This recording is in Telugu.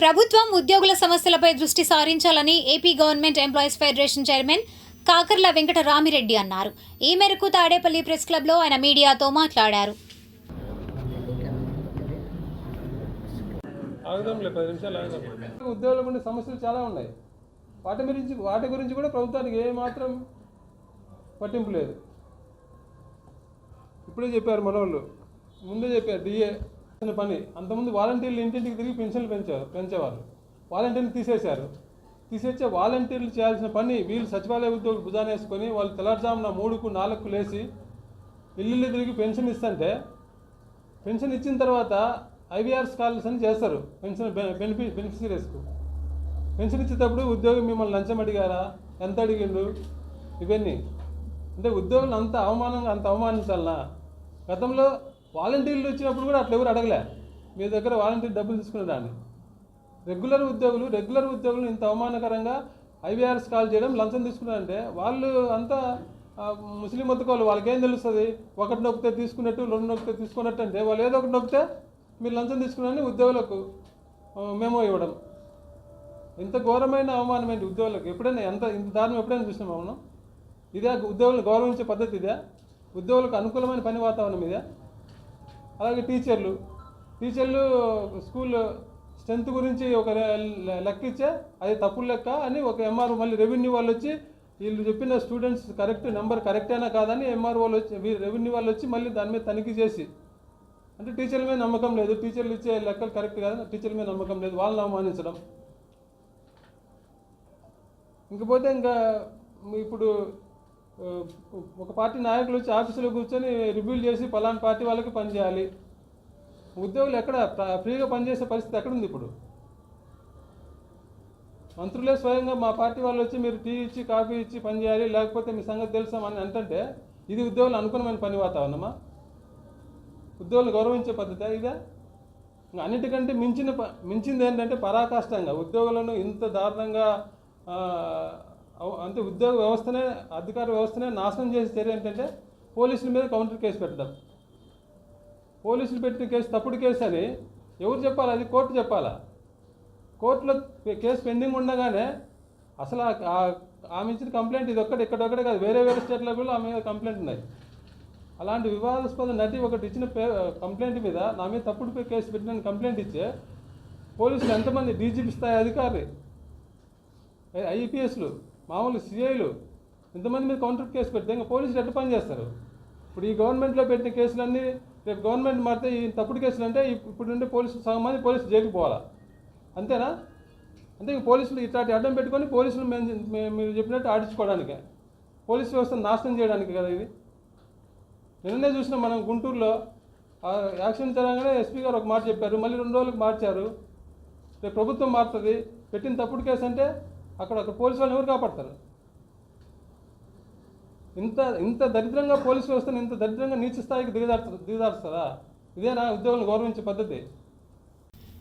ప్రభుత్వం ఉద్యోగుల సమస్యలపై దృష్టి సారించాలని AP government employees federation chairman Kakarla Venkata Ramireddy అన్నారు. ఈ మేరకు తాడేపల్లి ప్రెస్ క్లబ్లో ఆయన మీడియాతో మాట్లాడారు. ఆగుదాంలే ఉద్యోగులకు ఉండే సమస్యలు చాలా ఉన్నాయి. వాటి గురించి వాటి గురించి కూడా ప్రభుత్వానికి ఏ మాత్రం పట్టింపు లేదు. ఇప్పుడే చెప్పారు మనోళ్ళు. ముందే చెప్పారు డిఏ. చేసిన పని. అంతకుముందు వాలంటీర్లు ఇంటింటికి తిరిగి పెన్షన్లు పెంచారు పెంచేవారు వాలంటీర్లు తీసేశారు. తీసేచ్చే వాలంటీర్లు చేయాల్సిన పని వీళ్ళు సచివాలయ ఉద్యోగులు భుజాన వేసుకొని వాళ్ళు తెల్లారుజామున మూడుకు నాలుగుకు లేచి ఇల్లు తిరిగి పెన్షన్ ఇస్తుంటే పెన్షన్ ఇచ్చిన తర్వాత ఐవీఆర్ స్కాలర్స్ అని చేస్తారు పెన్షన్ బెనిఫి బెనిఫిషరీస్కు. పెన్షన్ ఇచ్చేటప్పుడు ఉద్యోగి మిమ్మల్ని లంచం అడిగారా? ఎంత అడిగిండు? ఇవన్నీ. అంటే ఉద్యోగులు అంత అవమానంగా అంత అవమానించాలనా? గతంలో వాలంటీర్లు వచ్చినప్పుడు కూడా అట్లా ఎవరు అడగలే. మీ దగ్గర వాలంటీర్ డబ్బులు తీసుకునేదాన్ని రెగ్యులర్ ఉద్యోగులు రెగ్యులర్ ఉద్యోగులు ఇంత అవమానకరంగా ఐవీఆర్ఎస్ కాల్ చేయడం లంచం తీసుకున్నారంటే వాళ్ళు అంతా ముస్లిం బతుకోవాలి వాళ్ళకేం తెలుస్తుంది? ఒకటి నొక్కితే తీసుకున్నట్టు రెండు నొక్కితే తీసుకున్నట్టు అంటే వాళ్ళు ఏదో ఒకటి నొక్కితే మీరు లంచం తీసుకున్నారని ఉద్యోగులకు మేము ఇవ్వడం. ఇంత ఘోరమైన అవమానం ఏంటి ఉద్యోగులకు? ఎప్పుడైనా ఎంత ఇంత దారుణం ఎప్పుడైనా చూసినాం మనం? ఇదే ఉద్యోగులను గౌరవించే పద్ధతి ఇదే. ఉద్యోగులకు అనుకూలమైన పని వాతావరణం ఇదే. అలాగే టీచర్లు. టీచర్లు స్కూల్ స్ట్రెంత్ గురించి ఒక లెక్క ఇచ్చే అది తప్పు లెక్క అని ఒక ఎంఆర్ మళ్ళీ రెవెన్యూ వాళ్ళు వచ్చి వీళ్ళు చెప్పిన స్టూడెంట్స్ కరెక్ట్ నెంబర్ కరెక్టేనా కాదని ఎంఆర్ వాళ్ళు వచ్చి రెవెన్యూ వాళ్ళు వచ్చి మళ్ళీ దాని మీద తనిఖీ చేసి. అంటే టీచర్ల మీద నమ్మకం లేదు. టీచర్లు ఇచ్చే లెక్కలు కరెక్ట్ కాదని టీచర్ల మీద నమ్మకం లేదు. వాళ్ళని అవమానించడం. ఇంకపోతే ఇంకా ఇప్పుడు ఒక పార్టీ నాయకులు వచ్చి ఆఫీసులో కూర్చొని రివ్యూలు చేసి పలానా పార్టీ వాళ్ళకి పనిచేయాలి ఉద్యోగులు ఎక్కడ ఫ్రీగా పనిచేసే పరిస్థితి ఎక్కడుంది ఇప్పుడు? మంత్రులే స్వయంగా మా పార్టీ వాళ్ళు వచ్చి మీరు టీ ఇచ్చి కాఫీ ఇచ్చి పని చేయాలి లేకపోతే మీ సంగతి తెలుసామని అంటుంటే ఇది ఉద్యోగులు అనుకూలమైన పని వాతావరణమా? ఉద్యోగులు గౌరవించే పద్ధతి ఇదే? అన్నిటికంటే మించిన ప- మించింది ఏంటంటే పరాకాష్టంగా. ఉద్యోగులను ఇంత దారుణంగా అంటే ఉద్యోగ వ్యవస్థనే అధికార వ్యవస్థనే నాశనం చేసే చర్య ఏంటంటే పోలీసుల మీద కౌంటర్ కేసు పెట్టడం. పోలీసులు పెట్టిన కేసు తప్పుడు కేసు అని ఎవరు చెప్పాలి? అది కోర్టు చెప్పాలా? కోర్టులో కేసు పెండింగ్ ఉండగానే అసలు ఆమె ఇచ్చిన కంప్లైంట్ ఇది ఒక్కటి ఇక్కడొక్కడే కాదు. వేరే వేరే స్టేట్లో కూడా ఆమె మీద కంప్లైంట్ ఉన్నాయి. అలాంటి వివాదాస్పద నటి ఒకటి ఇచ్చిన పే కంప్లైంట్ మీద నా మీద తప్పుడు కేసు పెట్టిన కంప్లైంట్ ఇచ్చే పోలీసులు ఎంతమంది డీజీపీ స్థాయి అధికారి? ఐపీఎస్లు. మామూలు సిఐలు ఇంతమంది మీద కౌంటర్ కేసు పెడితే ఇంకా పోలీసులు ఎట్లా పని చేస్తారు? ఇప్పుడు ఈ గవర్నమెంట్లో పెట్టిన కేసులన్నీ రేపు గవర్నమెంట్ మారితే ఈ తప్పుడు కేసులు అంటే ఇప్పుడు ఉండే పోలీసులు సగం మంది పోలీసులు జైలుకి పోవాలా? అంతేనా? అంటే ఇంక పోలీసులు ఇట్లాంటి అడ్డం పెట్టుకొని పోలీసులు మేము మేము- మీరు చెప్పినట్టు ఆడించుకోవడానికే. పోలీస్ వ్యవస్థను నాశనం చేయడానికి కదా ఇది? నిన్ననే చూసినాం మనం గుంటూరులో యాక్షన్ జరగగానే ఎస్పీ గారు ఒక మాట చెప్పారు మళ్ళీ రెండు రోజులకు మార్చారు. రేపు ప్రభుత్వం మారుతుంది పెట్టిన తప్పుడు కేసు అంటే అక్కడ అక్కడ పోలీసు వాళ్ళని ఎవరు కాపాడతారు? ఇంత ఇంత దరిద్రంగా పోలీసు వ్యవస్థను ఇంత దరిద్రంగా నీచ స్థాయికి దిగదార్చ దిగదారుస్తారా ఇదేనా ఉద్యోగులను గౌరవించే పద్ధతి?